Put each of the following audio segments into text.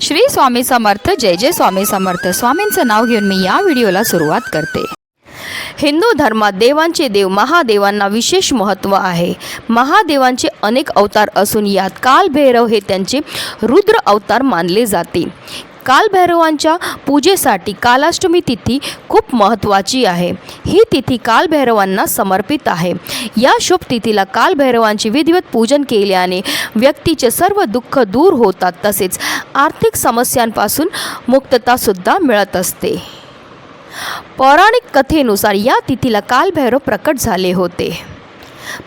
श्री स्वामी समर्थ जय जय स्वामी समर्थ. स्वामींचं नाव घेऊन मी या व्हिडिओला सुरुवात करते. हिंदू धर्मात देवांचे देव महादेवांना विशेष महत्त्व आहे. महादेवांचे अनेक अवतार असून यात कालभैरव हे त्यांचे रुद्र अवतार मानले जाते. कालभैरवांच्या पूजेसाठी कालाष्टमी तिथी खूप महत्त्वाची आहे. ही तिथी कालभैरवांना समर्पित आहे. या शुभ तिथीला कालभैरवांची विधिवत पूजन केल्याने व्यक्तीचे सर्व दुःख दूर होतात तसेच आर्थिक समस्यांपासून मुक्ततासुद्धा मिळत असते. पौराणिक कथेनुसार या तिथीला कालभैरव प्रकट झाले होते.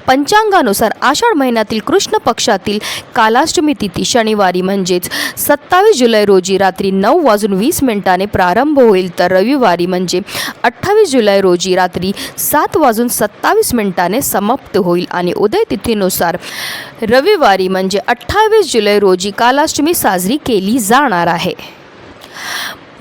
पंचांगानुसार आषाढ महिन्यातील कृष्ण पक्षातील कालाष्टमी तिथी शनिवारी म्हणजेच सत्तावीस जुलै रोजी रात्री नऊ वाजून वीस मिनिटाने प्रारंभ होईल. तर रविवारी म्हणजे अठ्ठावीस जुलै रोजी रात्री सात वाजून सत्तावीस मिनिटाने समाप्त होईल आणि उदय तिथीनुसार रविवारी म्हणजे अठ्ठावीस जुलै रोजी कालाष्टमी साजरी केली जाणार आहे.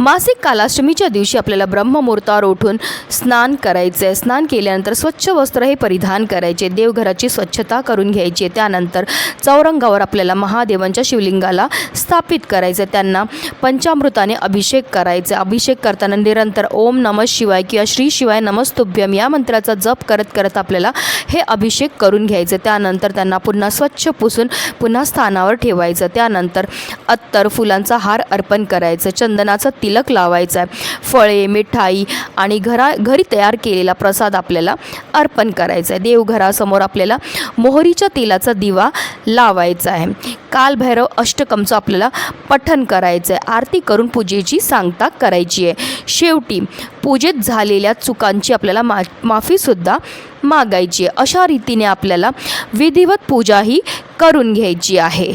मासिक कालाष्टमीच्या दिवशी आपल्याला ब्रह्ममुहूर्तावर उठून स्नान करायचे आहे स्नान केल्यानंतर स्वच्छ वस्त्र हे परिधान करायचे. देवघराची स्वच्छता करून घ्यायची. आहे त्यानंतर चौरंगावर आपल्याला महादेवांच्या शिवलिंगाला स्थापित करायचं. आहे. त्यांना पंचामृताने अभिषेक करायचे. अभिषेक करताना निरंतर ओम नमः शिवाय किंवा श्री शिवाय नमस्तुभ्यम या मंत्राचा जप करत करत आपल्याला हे अभिषेक करून घ्यायचं. त्यानंतर त्यांना पुन्हा स्वच्छ पुसून पुन्हा स्थानावर ठेवायचं. त्यानंतर अत्तर फुलांचा हार अर्पण करायचं. चंदनाचा तिलक लावायचा आहे फळे मिठाई आणि घरा घरी तयार केलेला प्रसाद आपल्याला अर्पण करायचा आहे देवघरासमोर आपल्याला मोहरीच्या तेलाचा दिवा लावायचा आहे कालभैरव अष्टकमचं आपल्याला पठण करायचं आहे आरती करून पूजेची सांगता करायची आहे शेवटी पूजेत झालेल्या चुकांची आपल्याला मा माफीसुद्धा मागायची आहे अशा रीतीने आपल्याला विधिवत पूजाही करून घ्यायची आहे.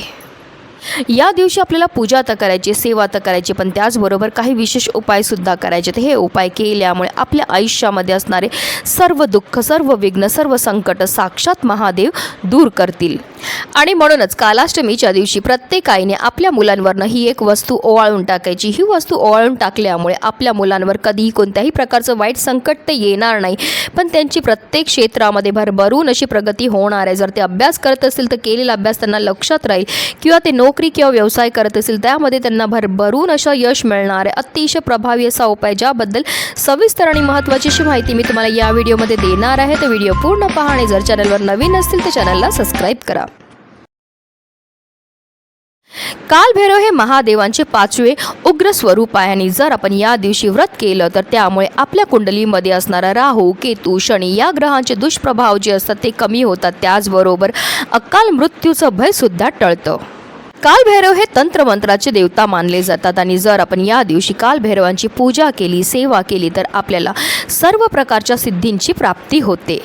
या दिवशी आपल्याला पूजा तर करायची सेवा तर करायची पण त्याचबरोबर काही विशेष उपायसुद्धा करायचे. तर हे उपाय केल्यामुळे आपल्या आयुष्यामध्ये असणारे सर्व दुःख सर्व विघ्न सर्व संकट साक्षात महादेव दूर करतील. आणि म्हणूनच कालाष्टमीच्या दिवशी प्रत्येक आईने आपल्या मुलांवरनं ही एक वस्तू ओवाळून टाकायची. ही वस्तू ओवाळून टाकल्यामुळे आपल्या मुलांवर कधीही कोणत्याही प्रकारचं वाईट संकट ते येणार नाही. पण त्यांची प्रत्येक क्षेत्रामध्ये भरभरून अशी प्रगती होणार आहे. जर ते अभ्यास करत असतील तर केलेला अभ्यास त्यांना लक्षात राहील. किंवा ते नोकरी किंवा व्यवसाय करत असेल त्यामध्ये त्यांना भरभरून अशा यश मिळणार आहे. अतिशय प्रभावी असा उपाय ज्याबद्दल सविस्तर आणि महत्त्वाची अशी माहिती मी तुम्हाला या व्हिडिओमध्ये देणार आहे. तर व्हिडिओ पूर्ण पहा आणि जर चॅनलवर नवीन असतील तर चॅनलला सबस्क्राईब करा. कालभैरव हे महादेवांचे पाचवे उग्र स्वरूप आहे आणि जर आपण या दिवशी व्रत केलं तर त्यामुळे आपल्या कुंडलीमध्ये असणारा राहू केतू शनी या ग्रहांचे दुष्प्रभाव जे असतात ते कमी होतात. त्याचबरोबर अकाल मृत्यूचं भयसुद्धा टळतं. कालभैरव हे तंत्रमंत्राचे देवता मानले जातात आणि जर आपण या दिवशी कालभैरवांची पूजा केली सेवा केली तर आपल्याला सर्व प्रकारच्या सिद्धींची प्राप्ती होते.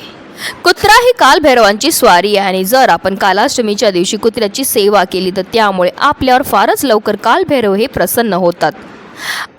कुत्रा ही कालभैरवांची स्वारी आहे आणि जर आपण कालाष्टमीच्या दिवशी कुत्र्याची सेवा केली तर त्यामुळे आपल्यावर फारच लवकर कालभैरव हे प्रसन्न होतात.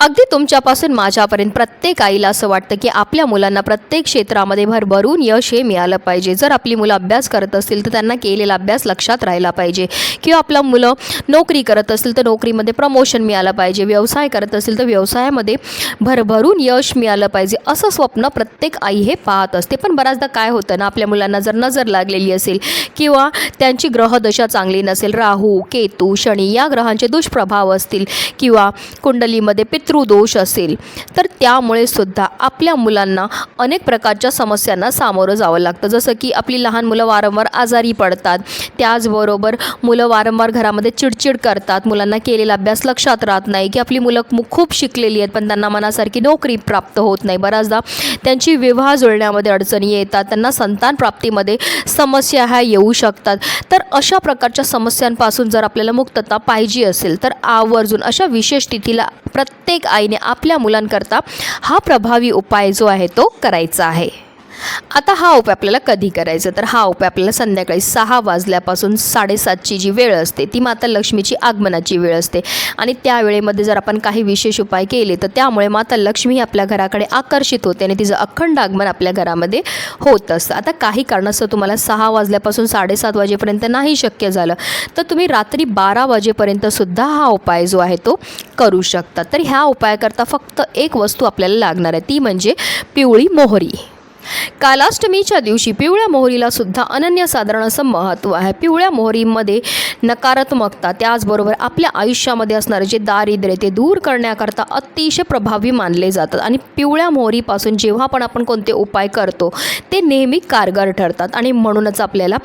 अगदी तुमच्यापासून माझ्यापर्यंत प्रत्येक आईला असं वाटतं की आपल्या मुलांना प्रत्येक क्षेत्रामध्ये भरभरून यश हे मिळालं पाहिजे. जर आपली मुलं अभ्यास करत असतील तर त्यांना केलेला अभ्यास लक्षात राहिला पाहिजे. किंवा आपला मुलं नोकरी करत असतील तर नोकरीमध्ये प्रमोशन मिळालं पाहिजे. व्यवसाय करत असतील तर व्यवसायामध्ये भरभरून यश मिळालं पाहिजे. असं स्वप्न प्रत्येक आई हे पाहत असते. पण बऱ्याचदा काय होतं ना आपल्या मुलांना जर नजर लागलेली असेल किंवा त्यांची ग्रहदशा चांगली नसेल राहू केतू शनी या ग्रहांचे दुष्प्रभाव असतील किंवा कुंडलीमध्ये पितृदोष असेल. तर त्यामुळे सुद्धा आपल्या मुलांना अनेक प्रकारच्या समस्यांना सामोरं जावं लागतं. जसं की आपली लहान मुलं वारंवार आजारी पडतात. त्याचबरोबर मुलं वारंवार घरामध्ये चिडचिड करतात. मुलांना केलेला अभ्यास लक्षात राहत नाही की आपली मुलं खूप शिकलेली आहेत पण त्यांना मनासारखी नोकरी प्राप्त होत नाही. बऱ्याचदा त्यांची विवाह जुळण्यामध्ये अडचणी येतात. त्यांना संतान प्राप्तीमध्ये समस्या ह्या येऊ शकतात. तर अशा प्रकारच्या समस्यांपासून जर आपल्याला मुक्तता पाहिजे असेल तर आवर्जून अशा विशेष तिथीला प्रत्येक आईने आपल्या मुलांकरता हा प्रभावी उपाय जो आहे तो करायचा आहे. आता हा उपाय आपल्याला कधी करायचा? तर हा उपाय आपल्याला संध्याकाळी सहा वाजल्यापासून साडेसातची जी वेळ असते ती माता लक्ष्मीची आगमनाची वेळ असते. आणि त्या वेळेमध्ये जर आपण काही विशेष उपाय केले तर त्यामुळे माता लक्ष्मी आपल्या घराकडे आकर्षित होते आणि तिचं अखंड आगमन आपल्या घरामध्ये होत असतं. आता काही कारणास्तव तुम्हाला सहा वाजल्यापासून साडेसात वाजेपर्यंत नाही शक्य झालं तर तुम्ही रात्री बारा वाजेपर्यंत सुद्धा हा उपाय जो आहे तो करू शकता. तर ह्या उपायाकरता फक्त एक वस्तू आपल्याला लागणार आहे ती म्हणजे पिवळी मोहरी. कालाष्टमीच्या दिवशी पिवळ्या मोहरीला सुद्धा अनन्यसाधारण असं महत्त्व आहे. पिवळ्या मोहरीमध्ये नकारात्मकता त्याचबरोबर आपल्या आयुष्यामध्ये असणारे जे दारिद्र्य ते दूर करण्याकरता अतिशय प्रभावी मानले जातात. आणि पिवळ्या मोहरीपासून जेव्हा पण आपण कोणते उपाय करतो ते नेहमी कारगर ठरतात. आणि म्हणूनच आपल्याला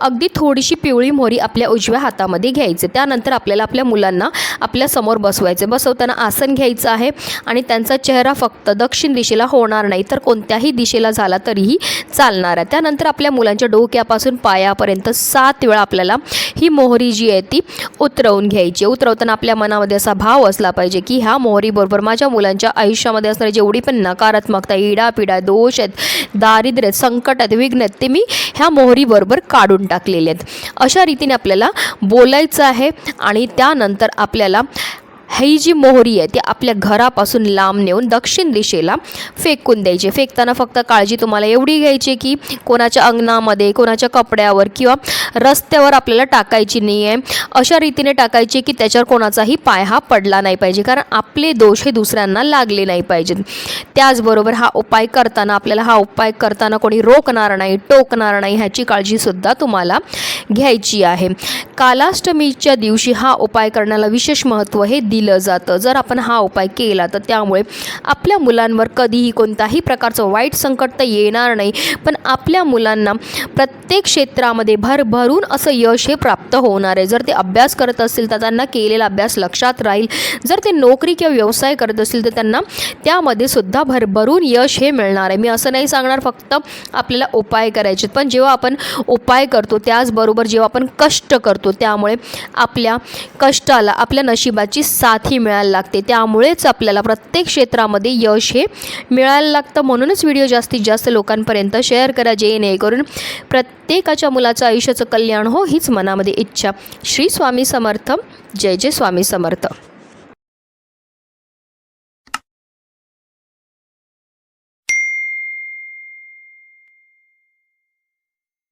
अगदी थोडीशी पिवळी मोहरी आपल्या उजव्या हातामध्ये घ्यायचे. त्यानंतर आपल्याला आपल्या मुलांना आपल्यासमोर बसवायचे. बसवताना आसन घ्यायचं आहे आणि त्यांचा चेहरा फक्त दक्षिण दिशेला होणार नाही तर कोणत्याही दिशेला झाला तरीही चालणार आहे. त्यानंतर आपल्या मुलांच्या डोक्यापासून पायापर्यंत सात वेळा आपल्याला ही मोहरी जी आहे ती उतरवून घ्यायची उतरवताना आपल्या मनामध्ये असा भाव असला पाहिजे की ह्या मोहरीबरोबर माझ्या मुलांच्या आयुष्यामध्ये असणारी जेवढी पण नकारात्मकता इडापिडा दोष आहेत दारिद्र्य आहेत संकट आहेत विघ्न आहेत ते मी ह्या मोहरीबरोबर काढून टाकलेले आहेत. अशा रीतीने आपल्याला बोलायचं आहे आणि त्यानंतर आपल्याला ही जी मोहरी आहे ती आपल्या घरापासून लांब नेऊन दक्षिण दिशेला फेकून द्यायची. फेकताना फक्त काळजी तुम्हाला एवढी घ्यायची की कोणाच्या अंगणामध्ये कोणाच्या कपड्यावर किंवा रस्त्यावर आपल्याला टाकायची नाही आहे अशा रीतीने टाकायची की त्याच्यावर कोणाचाही पाय हा पडला नाही पाहिजे. कारण आपले दोष हे दुसऱ्यांना लागले नाही पाहिजेत. त्याचबरोबर हा उपाय करताना आपल्याला हा उपाय करताना कोणी रोखणार नाही टोकणार नाही ह्याची काळजीसुद्धा तुम्हाला घ्यायची आहे. कालाष्टमीच्या दिवशी हा उपाय करण्याला विशेष महत्त्व हे दिलं जातं. जर आपण हा उपाय केला तर त्यामुळे आपल्या मुलांवर कधीही कोणताही प्रकारचं वाईट संकट तर येणार नाही. पण आपल्या मुलांना प्रत्येक क्षेत्रामध्ये भरभरून असं यश हे प्राप्त होणार आहे. जर ते अभ्यास करत असतील तर त्यांना केलेला अभ्यास लक्षात राहील. जर ते नोकरी किंवा व्यवसाय करत असतील तर त्यांना त्यामध्ये सुद्धा भरभरून यश हे मिळणार आहे. मी असं नाही सांगणार फक्त आपल्याला उपाय करायचे पण जेव्हा आपण उपाय करतो त्याचबरोबर जेव्हा आपण कष्ट करतो त्यामुळे आपल्या कष्टाला आपल्या नशिबाची साथही मिळायला लागते. त्यामुळेच आपल्याला प्रत्येक क्षेत्रामध्ये यश हे मिळायला लागतं. म्हणूनच व्हिडिओ जास्तीत जास्त लोकांपर्यंत शेअर करा जेणेकरून प्रत्येकाच्या मुलाचं आयुष्याचं कल्याण हो हीच मनामध्ये इच्छा. श्री स्वामी समर्थ. जय जय स्वामी समर्थ.